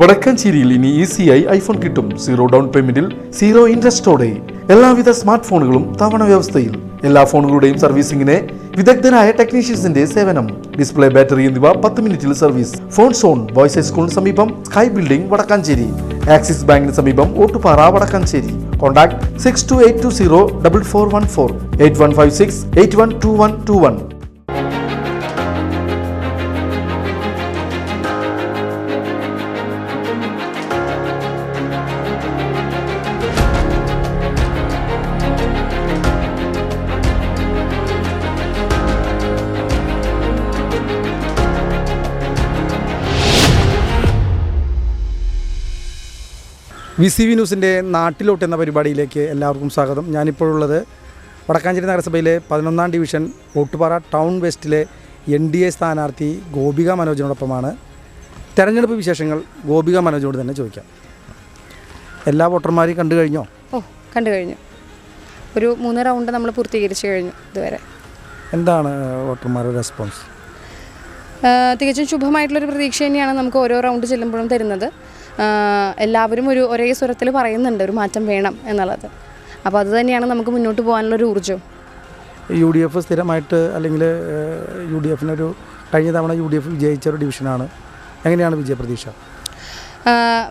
വടക്കാഞ്ചേരിയിൽ ഇനി ഈസിയായി ഐഫോൺ കിട്ടും. സീറോ ഡൗൺ പേയ്മെന്റിൽ സീറോ ഇൻട്രസ്റ്റോടെ എല്ലാവിധ സ്മാർട്ട് ഫോണുകളും തവണ വ്യവസ്ഥയിൽ. എല്ലാ ഫോണുകളുടെയും സർവീസിംഗിന് വിദഗ്ധരായ ടെക്നീഷ്യൻസിന്റെ സേവനം. ഡിസ്പ്ലേ ബാറ്ററി എന്നിവ പത്ത് മിനിറ്റിൽ സർവീസ്. ഫോൺ സോൺ ബോയ്സ് ഹൈസ്കൂളിന് സമീപം സ്കൈ ബിൽഡിംഗ് വടക്കാഞ്ചേരി. ആക്സിസ് ബാങ്കിന് സമീപം Ottupara Vadakkanchery. Contact six two eight two zero double four one four eight one five six eight one two one two one. V C V ന്യൂസിന്റെ നാട്ടിലോട്ട് എന്ന പരിപാടിയിലേക്ക് എല്ലാവർക്കും സ്വാഗതം. ഞാനിപ്പോഴുള്ളത് വടക്കാഞ്ചേരി നഗരസഭയിലെ പതിനൊന്നാം ഡിവിഷൻ ഓട്ടുപാറ ടൗൺ വെസ്റ്റിലെ എൻ ഡി എ സ്ഥാനാർത്ഥി ഗോപിക മനോജിനോടൊപ്പമാണ്. തെരഞ്ഞെടുപ്പ് വിശേഷങ്ങൾ ഗോപിക മനോജിനോട് തന്നെ ചോദിക്കാം. എല്ലാ വോട്ടർമാരെയും കണ്ടു കഴിഞ്ഞോ? ഓ കണ്ടു കഴിഞ്ഞു. ഒരു മൂന്ന് റൗണ്ട് നമ്മൾ പൂർത്തീകരിച്ചു കഴിഞ്ഞു ഇതുവരെ. എന്താണ് വോട്ടർമാരുടെ റെസ്പോൺസ്? തികച്ചും ശുഭമായിട്ടുള്ളൊരു പ്രതീക്ഷ തന്നെയാണ് നമുക്ക് ഓരോ റൗണ്ട് ചെല്ലുമ്പോഴും തരുന്നത്. എല്ലാവരും ഒരു ഒരേ സ്വരത്തിൽ പറയുന്നുണ്ട് ഒരു മാറ്റം വേണം എന്നുള്ളത്. അപ്പോൾ അത് തന്നെയാണ് നമുക്ക് മുന്നോട്ട് പോകാനുള്ളൊരു ഊർജം യു ഡി എഫ് സ്ഥിരമായിട്ട് അല്ലെങ്കിൽ യു ഡി എഫിനൊരു കഴിഞ്ഞ തവണ യു ഡി എഫ് വിജയിച്ച ഒരു ഡിവിഷനാണ്. എങ്ങനെയാണ് വിജയപ്രതീക്ഷ?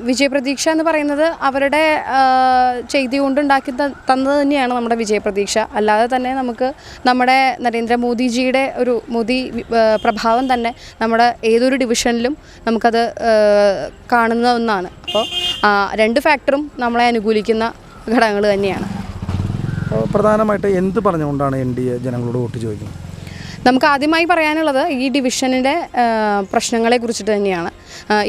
വിജയപ്രതീക്ഷ എന്ന് പറയുന്നത് അവരുടെ ചെയ്തി കൊണ്ടുണ്ടാക്കി തന്നത് തന്നെയാണ് നമ്മുടെ വിജയപ്രതീക്ഷ. അല്ലാതെ തന്നെ നമുക്ക് നമ്മുടെ നരേന്ദ്രമോദിജിയുടെ ഒരു മോദി പ്രഭാവം തന്നെ നമ്മുടെ ഏതൊരു ഡിവിഷനിലും നമുക്കത് കാണുന്ന ഒന്നാണ്. അപ്പോൾ രണ്ട് ഫാക്ടറും നമ്മളെ അനുകൂലിക്കുന്ന ഘടകങ്ങൾ തന്നെയാണ്. പ്രധാനമായിട്ട് എന്ത് പറഞ്ഞുകൊണ്ടാണ് എൻ ഡി എ ജനങ്ങളോട് വോട്ട് ചോദിക്കുന്നത്? നമുക്ക് ആദ്യമായി പറയാനുള്ളത് ഈ ഡിവിഷനിലെ പ്രശ്നങ്ങളെ കുറിച്ചിട്ട് തന്നെയാണ്.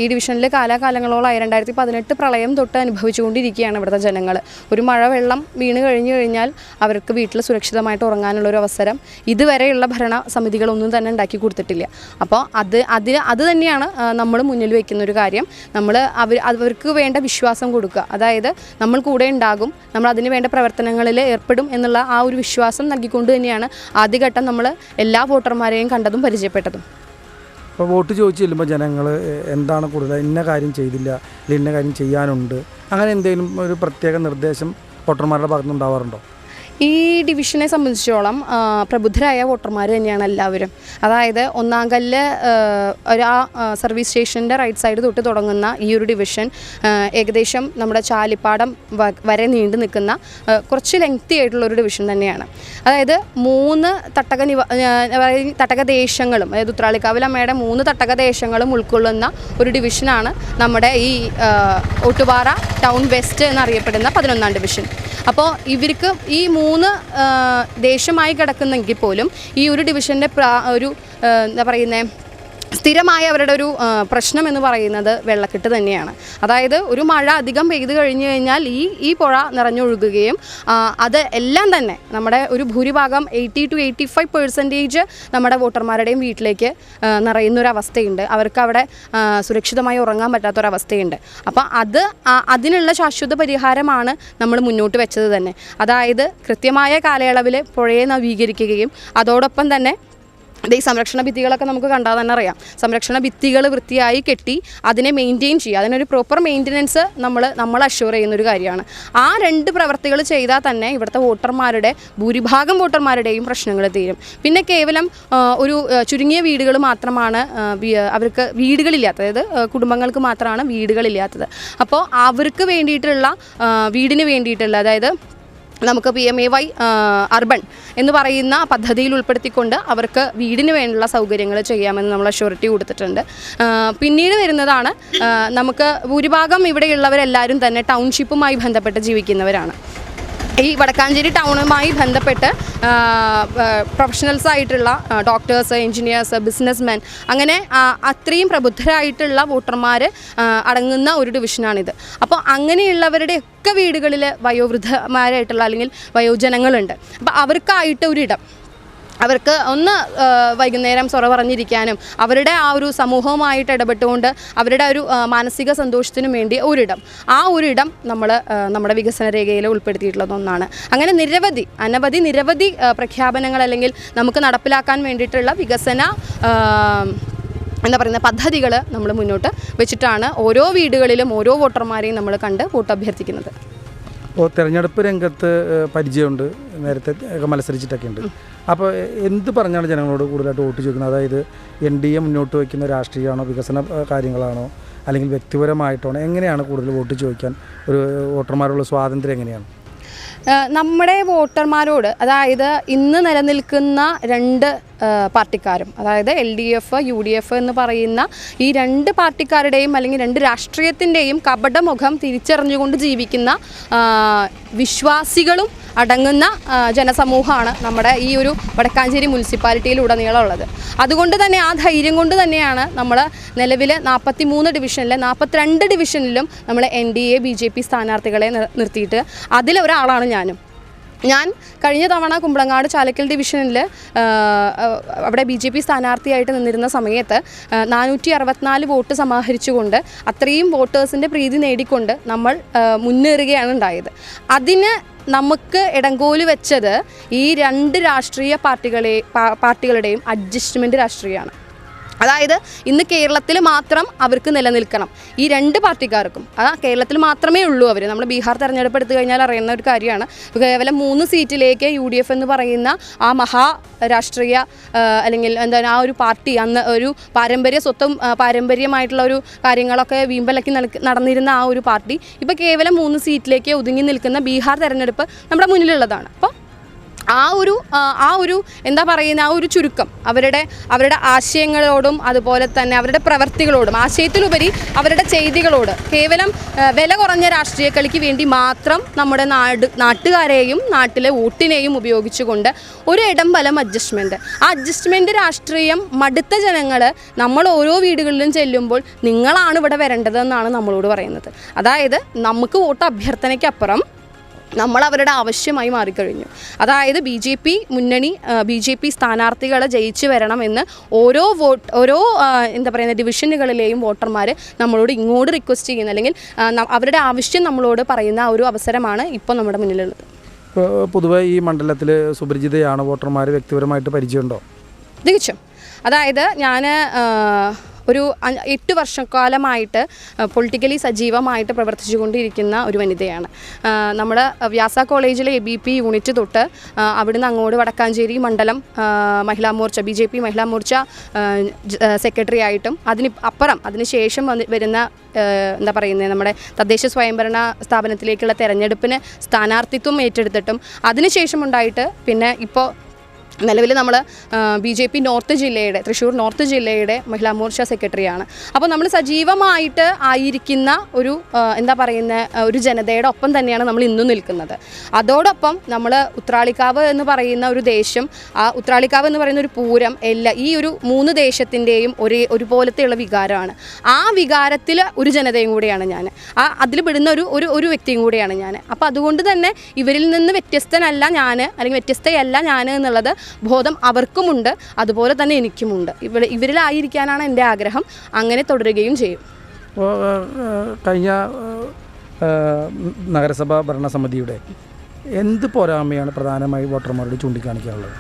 ഈ ഡിവിഷനിൽ കാലാകാലങ്ങളോളായി രണ്ടായിരത്തി പതിനെട്ട് പ്രളയം തൊട്ട് അനുഭവിച്ചുകൊണ്ടിരിക്കുകയാണ് ഇവിടുത്തെ ജനങ്ങൾ ഒരു മഴ വെള്ളം വീണ് കഴിഞ്ഞു കഴിഞ്ഞാൽ അവർക്ക് വീട്ടിൽ സുരക്ഷിതമായിട്ട് ഉറങ്ങാനുള്ള ഒരു അവസരം ഇതുവരെയുള്ള ഭരണ സമിതികളൊന്നും തന്നെ ഉണ്ടാക്കി കൊടുത്തിട്ടില്ല. അപ്പോൾ അത് അതിൽ അത് തന്നെയാണ് നമ്മൾ മുന്നിൽ വയ്ക്കുന്ന ഒരു കാര്യം. നമ്മൾ അവർ അവർക്ക് വേണ്ട വിശ്വാസം കൊടുക്കുക. അതായത് നമ്മൾ കൂടെ ഉണ്ടാകും നമ്മൾ അതിന് വേണ്ട പ്രവർത്തനങ്ങളിൽ ഏർപ്പെടും എന്നുള്ള ആ ഒരു വിശ്വാസം നൽകിക്കൊണ്ട് തന്നെയാണ് ആദ്യഘട്ടം നമ്മൾ എല്ലാ വോട്ടർമാരെയും കണ്ടതും പരിചയപ്പെട്ടതും. അപ്പോൾ വോട്ട് ചോദിച്ചു ചെല്ലുമ്പോൾ ജനങ്ങൾ എന്താണ് കൂടുതൽ? ഇന്ന കാര്യം ചെയ്തില്ല അല്ലെങ്കിൽ ഇന്ന കാര്യം ചെയ്യാനുണ്ട്. അങ്ങനെ എന്തെങ്കിലും ഒരു പ്രത്യേക നിർദ്ദേശം വോട്ടർമാരുടെ ഭാഗത്തുനിന്ന് ഉണ്ടാവാറുണ്ടോ ഈ ഡിവിഷനെ സംബന്ധിച്ചോളം പ്രബുദ്ധരായ വോട്ടർമാർ തന്നെയാണ് എല്ലാവരും. അതായത് ഒന്നാം കല്ല് ഒരു ആ സർവീസ് സ്റ്റേഷന്റെ റൈറ്റ് സൈഡ് തൊട്ട് തുടങ്ങുന്ന ഈ ഒരു ഡിവിഷൻ ഏകദേശം നമ്മുടെ ചാലിപ്പാടം വരെ നീണ്ടു നിൽക്കുന്ന കുറച്ച് ലെങ്തി ആയിട്ടുള്ള ഒരു ഡിവിഷൻ തന്നെയാണ്. അതായത് മൂന്ന് തട്ടക നിവ തട്ടക ദേശങ്ങളും അതായത് ഉത്രാളിക്കാവിലമ്മയുടെ മൂന്ന് തട്ടക ദേശങ്ങളും ഉൾക്കൊള്ളുന്ന ഒരു ഡിവിഷനാണ് നമ്മുടെ ഈ ഒട്ടുപാറ ടൗൺ വെസ്റ്റ് എന്നറിയപ്പെടുന്ന പതിനൊന്നാം ഡിവിഷൻ. അപ്പോൾ ഇവർക്ക് ഈ മൂന്ന് ദേശമായി കിടക്കുന്നെങ്കിൽ പോലും ഈ ഒരു ഡിവിഷന്റെ ഒരു എന്താ പറയുന്നത് സ്ഥിരമായ അവരുടെ ഒരു പ്രശ്നം എന്ന് പറയുന്നത് വെള്ളക്കെട്ട് തന്നെയാണ്. അതായത് ഒരു മഴ അധികം പെയ്തു കഴിഞ്ഞു കഴിഞ്ഞാൽ ഈ ഈ പുഴ നിറഞ്ഞൊഴുകുകയും അത് എല്ലാം തന്നെ നമ്മുടെ ഒരു ഭൂരിഭാഗം eighty two eighty five percentage നമ്മുടെ വോട്ടർമാരുടെയും വീട്ടിലേക്ക് നിറയുന്നൊരവസ്ഥയുണ്ട്. അവർക്ക് അവിടെ സുരക്ഷിതമായി ഉറങ്ങാൻ പറ്റാത്തൊരവസ്ഥയുണ്ട്. അപ്പോൾ അത് അതിനുള്ള ശാശ്വത പരിഹാരമാണ് നമ്മൾ മുന്നോട്ട് വെച്ചത് തന്നെ. അതായത് കൃത്യമായ കാലയളവിൽ പുഴയെ നവീകരിക്കുകയും അതോടൊപ്പം തന്നെ ഈ സംരക്ഷണ ഭിത്തികളൊക്കെ നമുക്ക് കണ്ടാൽ തന്നെ അറിയാം. സംരക്ഷണ ഭിത്തികൾ വൃത്തിയായി കെട്ടി അതിനെ മെയിന്റെയിൻ ചെയ്യുക. അതിനൊരു പ്രോപ്പർ മെയിന്റനൻസ് നമ്മൾ നമ്മൾ അഷ്യൂർ ചെയ്യുന്ന ഒരു കാര്യമാണ്. ആ രണ്ട് പ്രവർത്തികൾ ചെയ്താൽ തന്നെ ഇവിടുത്തെ വോട്ടർമാരുടെ ഭൂരിഭാഗം വോട്ടർമാരുടെയും പ്രശ്നങ്ങൾ തീരും. പിന്നെ കേവലം ഒരു ചുരുങ്ങിയ വീടുകൾ മാത്രമാണ് അവർക്ക് വീടുകളില്ലാത്തത്. അതായത് കുടുംബങ്ങൾക്ക് മാത്രമാണ് വീടുകളില്ലാത്തത്. അപ്പോൾ അവർക്ക് വേണ്ടിയിട്ടുള്ള വീടിന് വേണ്ടിയിട്ടുള്ള അതായത് നമുക്ക് P M A Y urban എന്ന് പറയുന്ന പദ്ധതിയിൽ ഉൾപ്പെടുത്തിക്കൊണ്ട് അവർക്ക് വീടിന് വേണ്ടിയുള്ള സൗകര്യങ്ങൾ ചെയ്യാമെന്ന് നമ്മൾ അഷ്യൂറിറ്റി കൊടുത്തിട്ടുണ്ട്. പിന്നീട് വരുന്നതാണ് നമുക്ക് ഭൂരിഭാഗം ഇവിടെയുള്ളവരെല്ലാവരും തന്നെ ടൗൺഷിപ്പുമായി ബന്ധപ്പെട്ട് ജീവിക്കുന്നവരാണ്. ഈ വടക്കാഞ്ചേരി ടൗണുമായി ബന്ധപ്പെട്ട് പ്രൊഫഷണൽസ് ആയിട്ടുള്ള ഡോക്ടേഴ്സ് എഞ്ചിനീയേഴ്സ് ബിസിനസ്മെൻ അങ്ങനെ അത്രയും പ്രബുദ്ധരായിട്ടുള്ള വോട്ടർമാർ അടങ്ങുന്ന ഒരു ഡിവിഷനാണിത് അപ്പോൾ അങ്ങനെയുള്ളവരുടെ ഒക്കെ വീടുകളിൽ വയോവൃദ്ധമാരായിട്ടുള്ള അല്ലെങ്കിൽ വയോജനങ്ങളുണ്ട്. അപ്പോൾ അവർക്കായിട്ട് ഒരിടം. അവർക്ക് ഒന്ന് വൈകുന്നേരം സൊറ പറഞ്ഞിരിക്കാനും അവരുടെ ആ ഒരു സമൂഹവുമായിട്ട് ഇടപെട്ടുകൊണ്ട് അവരുടെ ഒരു മാനസിക സന്തോഷത്തിനും വേണ്ടി ഒരിടം. ആ ഒരിടം നമ്മൾ നമ്മുടെ വികസന രേഖയിൽ ഉൾപ്പെടുത്തിയിട്ടുള്ളത് ഒന്നാണ്. അങ്ങനെ നിരവധി അനവധി നിരവധി പ്രഖ്യാപനങ്ങൾ അല്ലെങ്കിൽ നമുക്ക് നടപ്പിലാക്കാൻ വേണ്ടിയിട്ടുള്ള വികസന എന്താ പറയുന്ന പദ്ധതികൾ നമ്മൾ മുന്നോട്ട് വെച്ചിട്ടാണ് ഓരോ വീടുകളിലും ഓരോ വോട്ടർമാരെയും നമ്മൾ കണ്ട് വോട്ട് അഭ്യർത്ഥിക്കുന്നത് ഇപ്പോൾ തിരഞ്ഞെടുപ്പ് രംഗത്ത് പരിചയമുണ്ട്. നേരത്തെ ഒക്കെ മത്സരിച്ചിട്ടൊക്കെ ഉണ്ട് അപ്പോൾ എന്ത് പറഞ്ഞാണ് ജനങ്ങളോട് കൂടുതലായിട്ട് വോട്ട് ചോദിക്കുന്നത്? അതായത് എൻ ഡി എ മുന്നോട്ട് വയ്ക്കുന്ന രാഷ്ട്രീയമാണോ വികസന കാര്യങ്ങളാണോ അല്ലെങ്കിൽ വ്യക്തിപരമായിട്ടാണോ? എങ്ങനെയാണ് കൂടുതൽ വോട്ട് ചോദിക്കാൻ ഒരു വോട്ടർമാരുള്ള സ്വാതന്ത്ര്യം എങ്ങനെയാണ്? നമ്മുടെ വോട്ടർമാരോട് അതായത് ഇന്ന് നിലനിൽക്കുന്ന രണ്ട് പാർട്ടിക്കാരും. അതായത് L D F U D F എന്ന് പറയുന്ന ഈ രണ്ട് പാർട്ടിക്കാരുടെയും അല്ലെങ്കിൽ രണ്ട് രാഷ്ട്രീയത്തിന്റെയും കപടമുഖം തിരിച്ചറിഞ്ഞുകൊണ്ട് ജീവിക്കുന്ന വിശ്വാസികളും അടങ്ങുന്ന ജനസമൂഹമാണ് നമ്മുടെ ഈ ഒരു വടക്കാഞ്ചേരി മുനിസിപ്പാലിറ്റിയിൽ ഉടനീളം ഉള്ളത് അതുകൊണ്ട് തന്നെ ആ ധൈര്യം കൊണ്ട് തന്നെയാണ് നമ്മൾ നിലവിൽ നാൽപ്പത്തി മൂന്ന് ഡിവിഷനിലെ നാൽപ്പത്തിരണ്ട് ഡിവിഷനിലും നമ്മൾ N D A B J P സ്ഥാനാർത്ഥികളെ നിർ- നിർത്തിയിട്ട് അതിലൊരാളാണ് ഞാനും. ഞാൻ കഴിഞ്ഞ തവണ കുമ്പളങ്ങാട് ചാലക്കൽ ഡിവിഷനിൽ അവിടെ ബി ജെ പി സ്ഥാനാർത്ഥിയായിട്ട് നിന്നിരുന്ന സമയത്ത് നാനൂറ്റി അറുപത്തിനാല് വോട്ട് സമാഹരിച്ചുകൊണ്ട് അത്രയും വോട്ടേഴ്സിന്റെ പ്രീതി നേടിക്കൊണ്ട് നമ്മൾ മുന്നേറുകയാണ് ഉണ്ടായത്. അതിന് നമുക്ക് ഇടങ്കോൽ വെച്ചത് ഈ രണ്ട് രാഷ്ട്രീയ പാർട്ടികളെ പാർട്ടികളുടെയും അഡ്ജസ്റ്റ്മെന്റ് രാഷ്ട്രീയമാണ്. അതായത് ഇന്ന് കേരളത്തിൽ മാത്രം അവർക്ക് നിലനിൽക്കണം. ഈ രണ്ട് പാർട്ടിക്കാർക്കും. ആ കേരളത്തിൽ മാത്രമേ ഉള്ളൂ അവർ നമ്മൾ ബീഹാർ തെരഞ്ഞെടുപ്പ് എടുത്തു കഴിഞ്ഞാൽ അറിയുന്ന ഒരു കാര്യമാണ്. കേവലം മൂന്ന് സീറ്റിലേക്ക് യു ഡി എഫ് എന്ന് പറയുന്ന ആ മഹാ രാഷ്ട്രീയ അല്ലെങ്കിൽ എന്താണ് ആ ഒരു പാർട്ടി അന്ന് ഒരു പാരമ്പര്യ സ്വത്തും പാരമ്പര്യമായിട്ടുള്ള ഒരു കാര്യങ്ങളൊക്കെ വീമ്പലക്കി നടന്നിരുന്ന ആ ഒരു പാർട്ടി ഇപ്പോൾ കേവലം മൂന്ന് സീറ്റിലേക്ക് ഒതുങ്ങി നിൽക്കുന്ന ബീഹാർ തെരഞ്ഞെടുപ്പ് നമ്മുടെ മുന്നിലുള്ളതാണ്. അപ്പോൾ ആ ഒരു ആ, ഒരു എന്താ പറയുന്ന ആ ഒരു ചുരുക്കം. അവരുടെ അവരുടെ ആശയങ്ങളോടും അതുപോലെ തന്നെ അവരുടെ പ്രവർത്തികളോടും ആശയത്തിലുപരി അവരുടെ ചെയ്തികളോട് കേവലം വില കുറഞ്ഞ രാഷ്ട്രീയക്കളിക്ക് വേണ്ടി മാത്രം നമ്മുടെ നാട് നാട്ടുകാരെയും നാട്ടിലെ വോട്ടിനെയും ഉപയോഗിച്ചുകൊണ്ട് ഒരു ഇടംബലം അഡ്ജസ്റ്റ്മെന്റ് ആ അഡ്ജസ്റ്റ്മെന്റ് രാഷ്ട്രീയം മടുത്ത ജനങ്ങൾ നമ്മൾ ഓരോ വീടുകളിലും ചെല്ലുമ്പോൾ നിങ്ങളാണ് ഇവിടെ വരേണ്ടതെന്നാണ് നമ്മളോട് പറയുന്നത്. അതായത് നമുക്ക് വോട്ട് അഭ്യർത്ഥനയ്ക്കപ്പുറം നമ്മൾ അവരുടെ ആവശ്യമായി മാറിക്കഴിഞ്ഞു. അതായത് ബി ജെ പി മുന്നണി ബി ജെ പി സ്ഥാനാർത്ഥികളെ ജയിച്ചു വരണമെന്ന് ഓരോ വോട്ട് ഓരോ എന്താ പറയുന്ന ഡിവിഷനുകളിലെയും വോട്ടർമാർ നമ്മളോട് ഇങ്ങോട്ട് റിക്വസ്റ്റ് ചെയ്യുന്ന. അല്ലെങ്കിൽ അവരുടെ ആവശ്യം നമ്മളോട് പറയുന്ന ഒരു അവസരമാണ് ഇപ്പോൾ നമ്മുടെ മുന്നിലുള്ളത്. ഇപ്പോൾ പൊതുവെ ഈ മണ്ഡലത്തിൽ സുപരിചിതയാണ് വോട്ടർമാർ വ്യക്തിപരമായിട്ട് പരിചയമുണ്ടോ? തികച്ചും അതായത് ഞാൻ ഒരു എട്ട് വർഷക്കാലമായിട്ട് പൊളിറ്റിക്കലി സജീവമായിട്ട് പ്രവർത്തിച്ചുകൊണ്ടിരിക്കുന്ന ഒരു വനിതയാണ്. നമ്മുടെ വ്യാസ കോളേജിലെ എ ബി പി യൂണിറ്റ് തൊട്ട് അവിടുന്ന് അങ്ങോട്ട് വടക്കാഞ്ചേരി മണ്ഡലം Mahila Morcha B J P Mahila Morcha secretary ആയിട്ടും അതിന് അപ്പുറം അതിന് ശേഷം വന്ന് വരുന്ന എന്താ പറയുന്നത് നമ്മുടെ തദ്ദേശ സ്വയംഭരണ സ്ഥാപനത്തിലേക്കുള്ള തെരഞ്ഞെടുപ്പിന് സ്ഥാനാർത്ഥിത്വം ഏറ്റെടുത്തിട്ടും അതിനുശേഷം ഉണ്ടായിട്ട് പിന്നെ ഇപ്പോൾ നിലവിൽ നമ്മൾ ബി ജെ പി നോർത്ത് ജില്ലയുടെ തൃശ്ശൂർ നോർത്ത് ജില്ലയുടെ മഹിളാ മോർച്ച സെക്രട്ടറിയാണ്. അപ്പോൾ നമ്മൾ സജീവമായിട്ട് ആയിരിക്കുന്ന ഒരു എന്താ പറയുന്ന ഒരു ജനതയുടെ ഒപ്പം തന്നെയാണ് നമ്മൾ ഇന്നും നിൽക്കുന്നത്. അതോടൊപ്പം നമ്മൾ ഉത്രാളിക്കാവ് എന്ന് പറയുന്ന ഒരു ദേശം ആ ഉത്രാളിക്കാവ് എന്ന് പറയുന്ന ഒരു പൂരം എല്ലാ ഈ ഒരു മൂന്ന് ദേശത്തിന്റെയും ഒരേ ഒരുപോലത്തെയുള്ള വികാരമാണ്. ആ വികാരത്തിൽ ഒരു ജനതയും കൂടിയാണ് ഞാൻ. ആ അതിൽ പെടുന്ന ഒരു ഒരു ഒരു വ്യക്തിയും കൂടിയാണ് ഞാൻ. അപ്പോൾ അതുകൊണ്ട് തന്നെ ഇവരിൽ നിന്ന് വ്യത്യസ്തനല്ല ഞാൻ അല്ലെങ്കിൽ വ്യത്യസ്തയല്ല ഞാൻ എന്നുള്ളത് ബോധം അവർക്കുമുണ്ട് അതുപോലെ തന്നെ എനിക്കുമുണ്ട്. ഇവിടെ ഇവരിലായിരിക്കാനാണ് എന്റെ ആഗ്രഹം. അങ്ങനെ തുടരുകയും ചെയ്യും. കഴിഞ്ഞ നഗരസഭാ ഭരണസമിതിയുടെ എന്ത് പോരായ്മയാണ് പ്രധാനമായി വോട്ടർമാരോട് ചൂണ്ടിക്കാണിക്കാനുള്ളത്?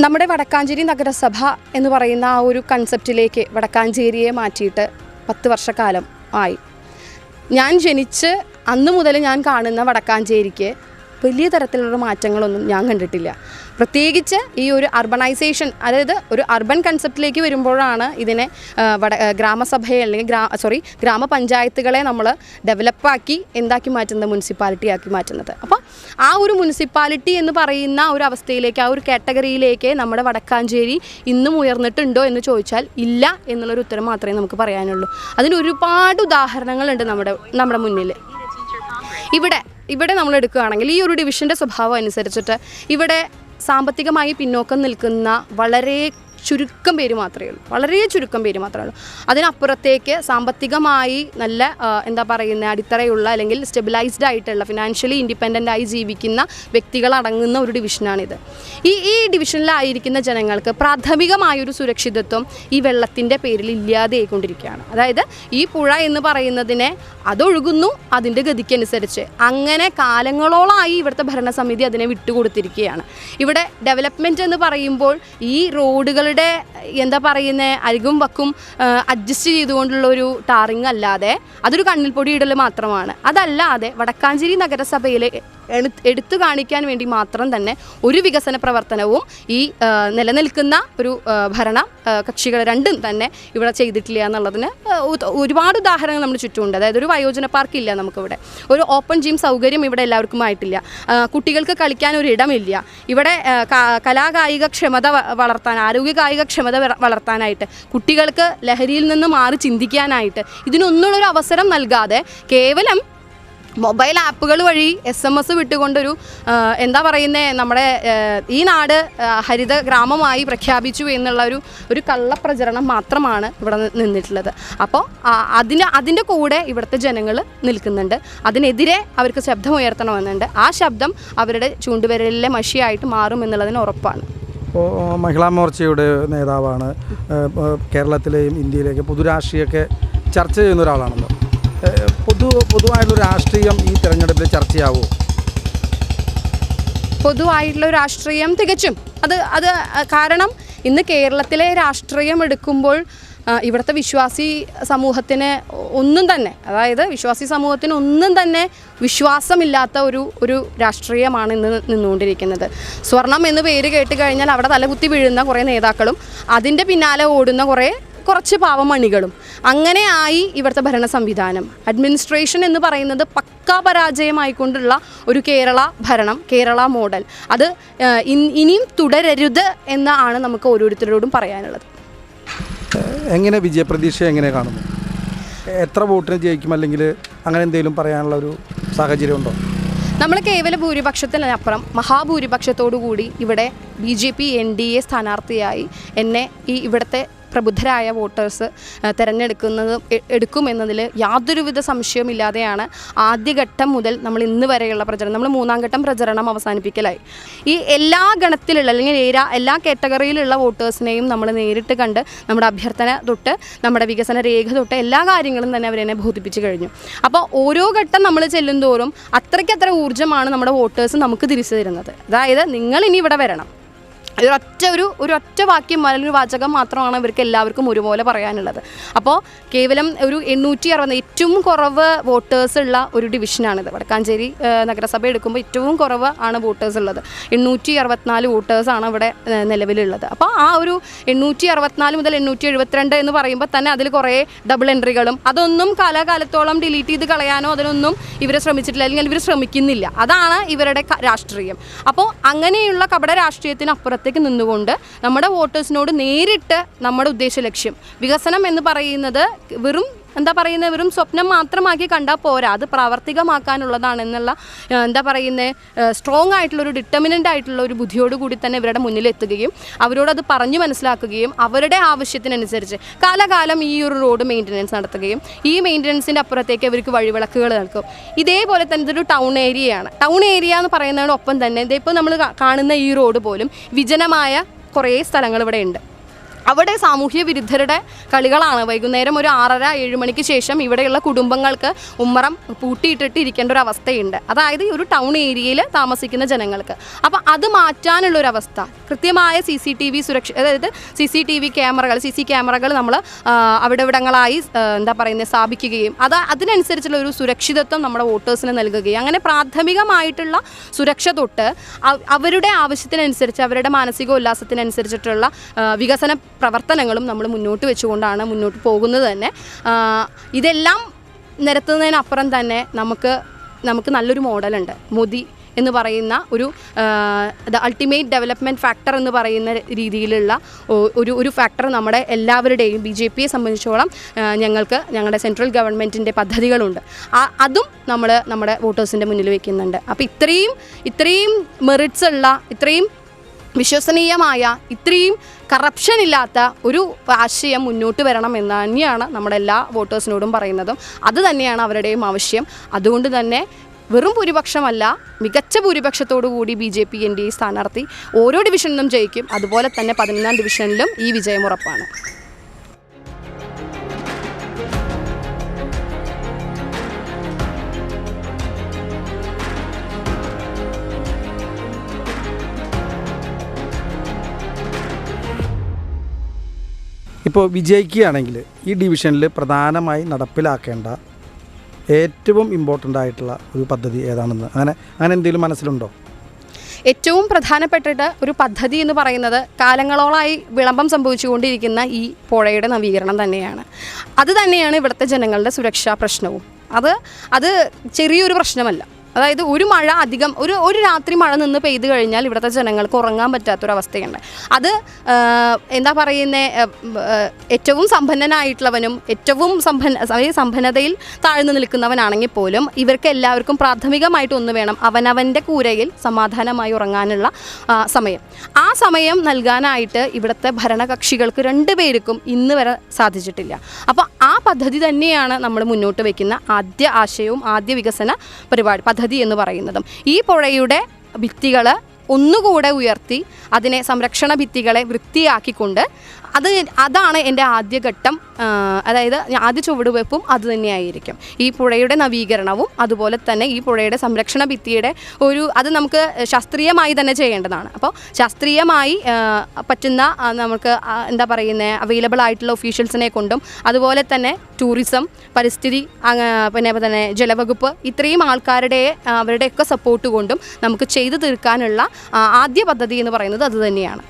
നമ്മുടെ വടക്കാഞ്ചേരി നഗരസഭ എന്ന് പറയുന്ന ആ ഒരു കൺസെപ്റ്റിലേക്ക് വടക്കാഞ്ചേരിയെ മാറ്റിയിട്ട് പത്ത് വർഷക്കാലം ആയി. ഞാൻ ജനിച്ച് അന്ന് മുതൽ ഞാൻ കാണുന്ന വടക്കാഞ്ചേരിക്ക് വലിയ തരത്തിലുള്ള മാറ്റങ്ങളൊന്നും ഞാൻ കണ്ടിട്ടില്ല. പ്രത്യേകിച്ച് ഈ ഒരു അർബണൈസേഷൻ അതായത് ഒരു അർബൻ കൺസെപ്റ്റിലേക്ക് വരുമ്പോഴാണ് ഇതിനെ വട ഗ്രാമസഭയെ അല്ലെങ്കിൽ ഗ്രാ സോറി ഗ്രാമപഞ്ചായത്തുകളെ നമ്മൾ ഡെവലപ്പാക്കി എന്താക്കി മാറ്റുന്നത്? മുനിസിപ്പാലിറ്റി ആക്കി മാറ്റുന്നത്. അപ്പോൾ ആ ഒരു മുനിസിപ്പാലിറ്റി എന്ന് പറയുന്ന ഒരു അവസ്ഥയിലേക്ക് ആ ഒരു കാറ്റഗറിയിലേക്ക് നമ്മുടെ വടക്കാഞ്ചേരി ഇന്നും ഉയർന്നിട്ടുണ്ടോ എന്ന് ചോദിച്ചാൽ ഇല്ല എന്നുള്ളൊരു ഉത്തരം മാത്രമേ നമുക്ക് പറയാനുള്ളൂ. അതിന് ഒരുപാട് ഉദാഹരണങ്ങളുണ്ട് നമ്മുടെ നമ്മുടെ മുന്നിൽ ഇവിടെ ഇവിടെ നമ്മൾ എടുക്കുകയാണെങ്കിൽ ഈ ഒരു ഡിവിഷന്റെ സ്വഭാവം അനുസരിച്ചിട്ട് ഇവിടെ സാമ്പത്തികമായി പിന്നോക്കം നിൽക്കുന്ന വളരെ ചുരുക്കം പേര് മാത്രമേ ഉള്ളൂ. വളരെ ചുരുക്കം പേര് മാത്രമേ ഉള്ളൂ. അതിനപ്പുറത്തേക്ക് സാമ്പത്തികമായി നല്ല എന്താ പറയുന്ന അടിത്തറയുള്ള അല്ലെങ്കിൽ സ്റ്റെബിലൈസ്ഡ് ആയിട്ടുള്ള ഫിനാൻഷ്യലി ഇൻഡിപെൻഡന്റ് ആയി ജീവിക്കുന്ന വ്യക്തികൾ അടങ്ങുന്ന ഒരു ഡിവിഷനാണിത് ഈ ഈ ഡിവിഷനിലായിരിക്കുന്ന ജനങ്ങൾക്ക് പ്രാഥമികമായൊരു സുരക്ഷിതത്വം ഈ വെള്ളത്തിന്റെ പേരിൽ ഇല്ലാതെ ഇല്ലാതെയായിക്കൊണ്ടിരിക്കുകയാണ്. അതായത് ഈ പുഴ എന്ന് പറയുന്നതിനെ അതൊഴുകുന്നു അതിന്റെ ഗതിക്കനുസരിച്ച്. അങ്ങനെ കാലങ്ങളോളമായി ഇവിടുത്തെ ഭരണസമിതി അതിനെ വിട്ടുകൊടുത്തിരിക്കുകയാണ്. ഇവിടെ ഡെവലപ്മെന്റ് എന്ന് പറയുമ്പോൾ ഈ റോഡുകളുടെ റോഡുകളുടെ എന്താ പറയുന്നത് അരികും വക്കും അഡ്ജസ്റ്റ് ചെയ്തുകൊണ്ടുള്ള ഒരു ടാറിങ് അല്ലാതെ അതൊരു കണ്ണിൽ പൊടി ഇടൽ മാത്രമാണ്. അതല്ലാതെ വടക്കാഞ്ചേരി നഗരസഭയിലെ എടുത്തു കാണിക്കാൻ വേണ്ടി മാത്രം തന്നെ ഒരു വികസന പ്രവർത്തനവും ഈ നിലനിൽക്കുന്ന ഒരു ഭരണ കക്ഷികൾ രണ്ടും തന്നെ ഇവിടെ ചെയ്തിട്ടില്ല എന്നുള്ളതിന് ഒരുപാട് ഉദാഹരണങ്ങൾ നമ്മുടെ ചുറ്റുമുണ്ട്. അതായത് ഒരു വയോജന പാർക്ക് ഇല്ല നമുക്കിവിടെ. ഒരു ഓപ്പൺ ജിം സൗകര്യം ഇവിടെ എല്ലാവർക്കും ആയിട്ടില്ല. കുട്ടികൾക്ക് കളിക്കാൻ ഒരു ഇടമില്ല. ഇവിടെ കലാകായിക ക്ഷമത വളർത്താൻ ആരോഗ്യ കായിക ക്ഷമത വളർത്താനായിട്ട് കുട്ടികൾക്ക് ലഹരിയിൽ നിന്ന് മാറി ചിന്തിക്കാനായിട്ട് ഇതിനൊന്നുള്ളൊരു അവസരം നൽകാതെ കേവലം മൊബൈൽ ആപ്പുകൾ വഴി എസ് എം എസ് വിട്ടുകൊണ്ടൊരു എന്താ പറയുന്നത് നമ്മുടെ ഈ നാട് ഹരിത ഗ്രാമമായി പ്രഖ്യാപിച്ചു എന്നുള്ള ഒരു ഒരു കള്ളപ്രചരണം മാത്രമാണ് ഇവിടെ നിന്നിട്ടുള്ളത്. അപ്പോൾ അതിന് അതിന്റെ കൂടെ ഇവിടുത്തെ ജനങ്ങൾ നിൽക്കുന്നുണ്ട്. അതിനെതിരെ അവർക്ക് ശബ്ദം ഉയർത്തണമെന്നുണ്ട്. ആ ശബ്ദം അവരുടെ ചൂണ്ടുവിരലിലെ മഷിയായിട്ട് മാറും എന്നുള്ളതിന് ഉറപ്പാണ്. ഇപ്പോൾ മഹിളാ മോർച്ചയുടെ നേതാവാണ് കേരളത്തിലെയും ഇന്ത്യയിലെയൊക്കെ പൊതുരാഷ്ട്രീയമൊക്കെ ചർച്ച ചെയ്യുന്ന ഒരാളാണല്ലോ. പൊതു പൊതുവായിട്ടുള്ള രാഷ്ട്രീയം ഈ തെരഞ്ഞെടുപ്പിൽ ചർച്ചയാവുമോ പൊതുവായിട്ടുള്ള രാഷ്ട്രീയം തികച്ചും. അത് അത് കാരണം ഇന്ന് കേരളത്തിലെ രാഷ്ട്രീയം എടുക്കുമ്പോൾ ഇവിടുത്തെ വിശ്വാസി സമൂഹത്തിന് ഒന്നും തന്നെ അതായത് വിശ്വാസി സമൂഹത്തിന് ഒന്നും തന്നെ വിശ്വാസമില്ലാത്ത ഒരു ഒരു രാഷ്ട്രീയമാണ് ഇന്ന് നിന്നുകൊണ്ടിരിക്കുന്നത്. സ്വർണം എന്ന് പേര് കേട്ട് കഴിഞ്ഞാൽ അവിടെ തലകുത്തി വീഴുന്ന കുറേ നേതാക്കളും അതിന്റെ പിന്നാലെ ഓടുന്ന കുറേ കുറച്ച് പാവമണികളും. അങ്ങനെ ആയി ഇവിടുത്തെ ഭരണ സംവിധാനം. അഡ്മിനിസ്ട്രേഷൻ എന്ന് പറയുന്നത് പക്കാ പരാജയമായിക്കൊണ്ടുള്ള ഒരു കേരള ഭരണം കേരള മോഡൽ അത് ഇനിയും തുടരരുത് എന്നാണ് നമുക്ക് ഓരോരുത്തരോടും പറയാനുള്ളത്. എങ്ങനെ വിജയപ്രതീക്ഷ എങ്ങനെ കാണുന്നു? എത്ര വോട്ടിന് ജയിക്കും? അല്ലെങ്കിൽ അങ്ങനെ എന്തെങ്കിലും പറയാനുള്ള ഒരു സാഹചര്യം ഉണ്ടോ? നമ്മൾ കേവല ഭൂരിപക്ഷത്തിനപ്പുറം മഹാഭൂരിപക്ഷത്തോടു കൂടി ഇവിടെ B J P N D A സ്ഥാനാർത്ഥിയായി എന്നെ ഈ ഇവിടുത്തെ പ്രബുദ്ധരായ വോട്ടേഴ്സ് തിരഞ്ഞെടുക്കുന്നത് എടുക്കുമെന്നതിൽ യാതൊരുവിധ സംശയവുമില്ലാതെയാണ് ആദ്യഘട്ടം മുതൽ നമ്മൾ ഇന്ന് വരെയുള്ള പ്രചരണം. നമ്മൾ മൂന്നാം ഘട്ടം പ്രചരണം അവസാനിപ്പിക്കലായി. ഈ എല്ലാ ഗണത്തിലുള്ള അല്ലെങ്കിൽ എല്ലാ കാറ്റഗറിയിലുള്ള വോട്ടേഴ്സിനെയും നമ്മൾ നേരിട്ട് കണ്ട് നമ്മുടെ അഭ്യർത്ഥന തൊട്ട് നമ്മുടെ വികസന രേഖ തൊട്ട് എല്ലാ കാര്യങ്ങളും തന്നെ അവരെന്നെ ബോധിപ്പിച്ചു കഴിഞ്ഞു. അപ്പോൾ ഓരോ ഘട്ടം നമ്മൾ ചെല്ലുന്തോറും അത്രയ്ക്കത്ര ഊർജമാണ് നമ്മുടെ വോട്ടേഴ്സ് നമുക്ക് തിരിച്ചു തരുന്നത്. അതായത് നിങ്ങൾ ഇനി ഇവിടെ വരണം. ഒരൊറ്റ ഒരു ഒരു ഒറ്റ വാക്യം അല്ലെങ്കിൽ വാചകം മാത്രമാണ് ഇവർക്ക് എല്ലാവർക്കും ഒരുപോലെ പറയാനുള്ളത്. അപ്പോൾ കേവലം ഒരു എണ്ണൂറ്റി അറുപത് ഏറ്റവും കുറവ് വോട്ടേഴ്സ് ഉള്ള ഒരു ഡിവിഷനാണിത് വടക്കാഞ്ചേരി നഗരസഭ എടുക്കുമ്പോൾ ഏറ്റവും കുറവ് ആണ് വോട്ടേഴ്സ് ഉള്ളത്. എണ്ണൂറ്റി അറുപത്തിനാല് വോട്ടേഴ്സാണ് ഇവിടെ നിലവിലുള്ളത്. അപ്പോൾ ആ ഒരു എണ്ണൂറ്റി അറുപത്തിനാല് മുതൽ എണ്ണൂറ്റി എഴുപത്തിരണ്ട് എന്ന് പറയുമ്പോൾ തന്നെ അതിൽ കുറേ ഡബിൾ എൻട്രികളും അതൊന്നും കാലാകാലത്തോളം ഡിലീറ്റ് ചെയ്ത് കളയാനോ അതിനൊന്നും ഇവർ ശ്രമിച്ചിട്ടില്ല അല്ലെങ്കിൽ ഇവർ ശ്രമിക്കുന്നില്ല. അതാണ് ഇവരുടെ രാഷ്ട്രീയം. അപ്പോൾ അങ്ങനെയുള്ള കപട രാഷ്ട്രീയത്തിനപ്പുറത്തേക്ക് നിന്നുകൊണ്ട് നമ്മുടെ വോട്ടേഴ്സിനോട് നേരിട്ട് നമ്മുടെ ഉദ്ദേശ ലക്ഷ്യം. വികസനം എന്ന് പറയുന്നത് വെറും എന്താ പറയുന്നത് വെറും സ്വപ്നം മാത്രമാക്കി കണ്ടാൽ പോരാ. അത് പ്രാവർത്തികമാക്കാനുള്ളതാണെന്നുള്ള എന്താ പറയുന്നത് സ്ട്രോങ് ആയിട്ടുള്ള ഒരു ഡിറ്റർമിനന്റ് ആയിട്ടുള്ള ഒരു ബുദ്ധിയോട് കൂടി തന്നെ ഇവരുടെ മുന്നിലെത്തുകയും അവരോടത് പറഞ്ഞു മനസ്സിലാക്കുകയും അവരുടെ ആവശ്യത്തിനനുസരിച്ച് കാലകാലം ഈ ഒരു റോഡ് മെയിന്റനൻസ് നടത്തുകയും ഈ മെയിന്റനൻസിന്റെ അപ്പുറത്തേക്ക് അവർക്ക് വഴിവിളക്കുകൾ നൽകും. ഇതേപോലെ തന്നെ ഇതൊരു ടൗൺ ഏരിയയാണ് ടൗൺ ഏരിയ എന്ന് പറയുന്നതിനൊപ്പം തന്നെ ഇതിപ്പോൾ നമ്മൾ കാണുന്ന ഈ റോഡ് പോലും വിജനമായ കുറേ സ്ഥലങ്ങൾ ഇവിടെ ഉണ്ട്. അവിടെ സാമൂഹ്യ വിരുദ്ധരുടെ കളികളാണ്. വൈകുന്നേരം ഒരു ആറര ഏഴ് മണിക്ക് ശേഷം ഇവിടെയുള്ള കുടുംബങ്ങൾക്ക് ഉമ്മറം പൂട്ടിയിട്ടിട്ട് ഇരിക്കേണ്ട ഒരു അവസ്ഥയുണ്ട്. അതായത് ഒരു ടൗൺ ഏരിയയിൽ താമസിക്കുന്ന ജനങ്ങൾക്ക്. അപ്പോൾ അത് മാറ്റാനുള്ള ഒരു അവസ്ഥ കൃത്യമായ സി സി ടി വി സുരക്ഷ അതായത് സി സി ടി വി ക്യാമറകൾ സി സി ക്യാമറകൾ നമ്മൾ അവിടെ ഇവിടങ്ങളായി എന്താ പറയുന്നത് സ്ഥാപിക്കുകയും അത് അതിനനുസരിച്ചുള്ള ഒരു സുരക്ഷിതത്വം നമ്മുടെ വോട്ടേഴ്സിന് നൽകുകയും അങ്ങനെ പ്രാഥമികമായിട്ടുള്ള സുരക്ഷ തൊട്ട് അവരുടെ ആവശ്യത്തിനനുസരിച്ച് അവരുടെ മാനസിക ഉല്ലാസത്തിനനുസരിച്ചിട്ടുള്ള വികസന പ്രവർത്തനങ്ങളും നമ്മൾ മുന്നോട്ട് വെച്ചുകൊണ്ടാണ് മുന്നോട്ട് പോകുന്നത് തന്നെ. ഇതെല്ലാം നിരത്തുന്നതിനപ്പുറം തന്നെ നമുക്ക് നമുക്ക് നല്ലൊരു മോഡലുണ്ട്. മോദി എന്ന് പറയുന്ന ഒരു ദ അൾട്ടിമേറ്റ് ഡെവലപ്മെന്റ് ഫാക്ടർ എന്ന് പറയുന്ന രീതിയിലുള്ള ഒരു ഒരു ഫാക്ടർ നമ്മുടെ എല്ലാവരുടെയും ബി ജെ പിയെ സംബന്ധിച്ചോളം ഞങ്ങൾക്ക് ഞങ്ങളുടെ സെൻട്രൽ ഗവൺമെന്റിന്റെ പദ്ധതികളുണ്ട്. അതും നമ്മൾ നമ്മുടെ വോട്ടേഴ്സിന്റെ മുന്നിൽ വയ്ക്കുന്നുണ്ട് അപ്പോൾ ഇത്രയും ഇത്രയും മെറിറ്റ്സ് ഉള്ള ഇത്രയും വിശ്വസനീയമായ ഇത്രയും കറപ്ഷൻ ഇല്ലാത്ത ഒരു ആശയം മുന്നോട്ട് വരണം എന്ന് തന്നെയാണ് നമ്മുടെ എല്ലാ വോട്ടേഴ്സിനോടും പറയുന്നതും. അത് തന്നെയാണ് അവരുടെയും ആവശ്യം. അതുകൊണ്ട് തന്നെ വെറും ഭൂരിപക്ഷമല്ല മികച്ച ഭൂരിപക്ഷത്തോടു കൂടി B J P N D A സ്ഥാനാർത്ഥി ഓരോ ഡിവിഷനിലും ജയിക്കും. അതുപോലെ തന്നെ പതിനൊന്നാം ഡിവിഷനിലും ഈ വിജയം ഉറപ്പാണ്. ഇപ്പോൾ വിജയിക്കുകയാണെങ്കിൽ ഈ ഡിവിഷനിൽ പ്രധാനമായി നടപ്പിലാക്കേണ്ട ഏറ്റവും ഇമ്പോർട്ടന്റ് ആയിട്ടുള്ള ഒരു പദ്ധതി ഏതാണെന്ന്? അങ്ങനെ അങ്ങനെ എന്തെങ്കിലും മനസ്സിലുണ്ടോ? ഏറ്റവും പ്രധാനപ്പെട്ടിട്ട് ഒരു പദ്ധതി എന്ന് പറയുന്നത് കാലങ്ങളോളായി വിളംബം സംഭവിച്ചുകൊണ്ടിരിക്കുന്ന ഈ പുഴയുടെ നവീകരണം തന്നെയാണ്. അത് തന്നെയാണ് ഇവിടുത്തെ ജനങ്ങളുടെ സുരക്ഷാ പ്രശ്നവും. അത് അത് ചെറിയൊരു പ്രശ്നമല്ല. അതായത് ഒരു മഴ അധികം ഒരു ഒരു രാത്രി മഴ നിന്ന് പെയ്തു കഴിഞ്ഞാൽ ഇവിടുത്തെ ജനങ്ങൾക്ക് ഉറങ്ങാൻ പറ്റാത്തൊരവസ്ഥയുണ്ട്. അത് എന്താ പറയുന്നത് ഏറ്റവും സമ്പന്നനായിട്ടുള്ളവനും ഏറ്റവും സമ്പന്ന അതായത് സമ്പന്നതയിൽ താഴ്ന്നു നിൽക്കുന്നവനാണെങ്കിൽ പോലും ഇവർക്ക് എല്ലാവർക്കും പ്രാഥമികമായിട്ട് ഒന്ന് വേണം അവനവന്റെ കൂരയിൽ സമാധാനമായി ഉറങ്ങാനുള്ള സമയം. ആ സമയം നൽകാനായിട്ട് ഇവിടുത്തെ ഭരണകക്ഷികൾക്ക് രണ്ടുപേർക്കും ഇന്ന് വരെ സാധിച്ചിട്ടില്ല. അപ്പോൾ ആ പദ്ധതി തന്നെയാണ് നമ്മൾ മുന്നോട്ട് വയ്ക്കുന്ന ആദ്യ ആശയവും ആദ്യ വികസന പരിപാടി പദ്ധതി എന്ന് പറയുന്നതും. ഈ പുഴയുടെ ഭിത്തികൾ ഒന്നുകൂടെ ഉയർത്തി അതിനെ സംരക്ഷണ ഭിത്തികളെ വൃത്തിയാക്കിക്കൊണ്ട് അത് അതാണ് എന്റെ ആദ്യഘട്ടം അതായത് ആദ്യ ചുവടുവെപ്പും അത് തന്നെയായിരിക്കും. ഈ പുഴയുടെ നവീകരണവും അതുപോലെ തന്നെ ഈ പുഴയുടെ സംരക്ഷണ ഭിത്തിയുടെ ഒരു അത് നമുക്ക് ശാസ്ത്രീയമായി തന്നെ ചെയ്യേണ്ടതാണ്. അപ്പോൾ ശാസ്ത്രീയമായി പറ്റുന്ന നമുക്ക് എന്താ പറയുന്നത് അവൈലബിൾ ആയിട്ടുള്ള ഒഫീഷ്യൽസിനെ കൊണ്ടും അതുപോലെ തന്നെ ടൂറിസം പരിസ്ഥിതി പിന്നെ തന്നെ ജലവകുപ്പ് ഇത്രയും ആൾക്കാരുടെ അവരുടെയൊക്കെ സപ്പോർട്ട് കൊണ്ടും നമുക്ക് ചെയ്തു തീർക്കാനുള്ള ആദ്യ പദ്ധതി എന്ന് പറയുന്നത് അത് തന്നെയാണ്.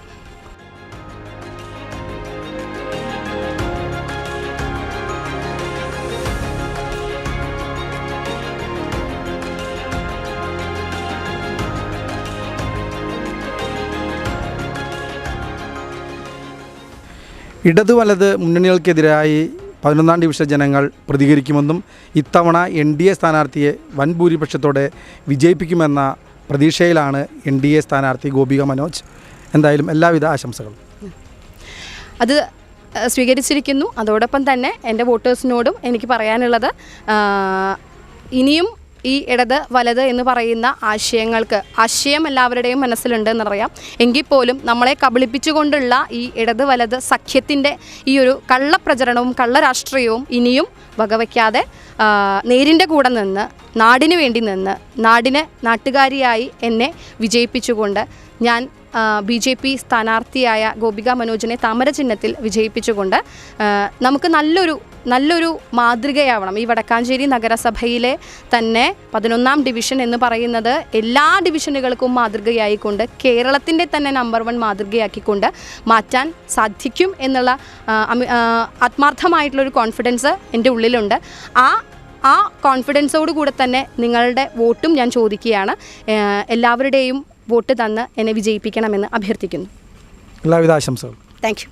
ഇടത് വലത് മുന്നണികൾക്കെതിരായി പതിനൊന്നാം ഡിവിഷൻ ജനങ്ങൾ പ്രതികരിക്കുമെന്നും ഇത്തവണ എൻ ഡി എ സ്ഥാനാർത്ഥിയെ വൻ ഭൂരിപക്ഷത്തോടെ വിജയിപ്പിക്കുമെന്ന പ്രതീക്ഷയിലാണ് എൻ ഡി എ സ്ഥാനാർത്ഥി ഗോപിക മനോജ്. എന്തായാലും എല്ലാവിധ ആശംസകളും. അത് സ്വീകരിച്ചിരിക്കുന്നു. അതോടൊപ്പം തന്നെ എന്റെ വോട്ടേഴ്സിനോടും എനിക്ക് പറയാനുള്ളത് ഇനിയും ഈ ഇടത് വലത് എന്ന് പറയുന്ന ആശയങ്ങൾക്ക് ആശയം എല്ലാവരുടെയും മനസ്സിലുണ്ട് എന്നറിയാം എങ്കിൽ പോലും നമ്മളെ കബളിപ്പിച്ചുകൊണ്ടുള്ള ഈ ഇടത് വലത് സഖ്യത്തിന്റെ ഈ ഒരു കള്ളപ്രചരണവും കള്ളരാഷ്ട്രീയവും ഇനിയും വകവയ്ക്കാതെ നേരിന്റെ കൂടെ നിന്ന് നാടിനു വേണ്ടി നിന്ന് നാടിന് നാട്ടുകാരിയായി എന്നെ വിജയിപ്പിച്ചുകൊണ്ട് ഞാൻ ബി ജെ പി സ്ഥാനാർത്ഥിയായ ഗോപിക മനോജിനെ താമര ചിഹ്നത്തിൽ വിജയിപ്പിച്ചുകൊണ്ട് നമുക്ക് നല്ലൊരു നല്ലൊരു മാതൃകയാവണം. ഈ വടക്കാഞ്ചേരി നഗരസഭയിലെ തന്നെ പതിനൊന്നാം ഡിവിഷൻ എന്ന് പറയുന്നത് എല്ലാ ഡിവിഷനുകൾക്കും മാതൃകയായിക്കൊണ്ട് കേരളത്തിന്റെ തന്നെ നമ്പർ വൺ മാതൃകയാക്കിക്കൊണ്ട് മാറ്റാൻ സാധിക്കും എന്നുള്ള ആത്മാർത്ഥമായിട്ടുള്ളൊരു കോൺഫിഡൻസ് എന്റെ ഉള്ളിലുണ്ട്. ആ ആ കോൺഫിഡൻസോട് കൂടെ തന്നെ നിങ്ങളുടെ വോട്ടും ഞാൻ ചോദിക്കുകയാണ്. എല്ലാവരുടെയും വോട്ട് തന്ന് എന്നെ വിജയിപ്പിക്കണമെന്ന് അഭ്യർത്ഥിക്കുന്നു. എല്ലാവിധ ആശംസകൾ താങ്ക് യു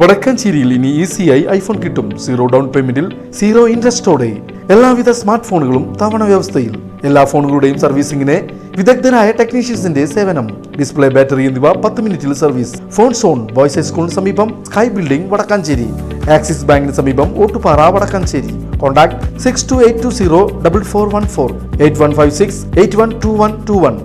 വടക്കാഞ്ചേരിയിൽ ഇനി ഈസിയായി ഐഫോൺ കിട്ടും. സീറോ ഡൗൺ പേയ്മെന്റിൽ സീറോ ഇൻട്രസ്റ്റോടെ എല്ലാവിധ സ്മാർട്ട് ഫോണുകളും തവണ വ്യവസ്ഥയിൽ. എല്ലാ ഫോണുകളുടെയും സർവീസിംഗിന് വിദഗ്ധരായ ടെക്നീഷ്യൻസിന്റെ സേവനം. ഡിസ്പ്ലേ ബാറ്ററി എന്നിവ പത്ത് മിനിറ്റിൽ സർവീസ്. ഫോൺ സോൺ ബോയ്സ് ഹൈസ്കൂളിന് സമീപം സ്കൈ ബിൽഡിംഗ് വടക്കാഞ്ചേരി. ആക്സിസ് ബാങ്കിന് സമീപം Ottupara Vadakkanchery. Contact six two eight two zero double four one four eight one five six eight one two one two one.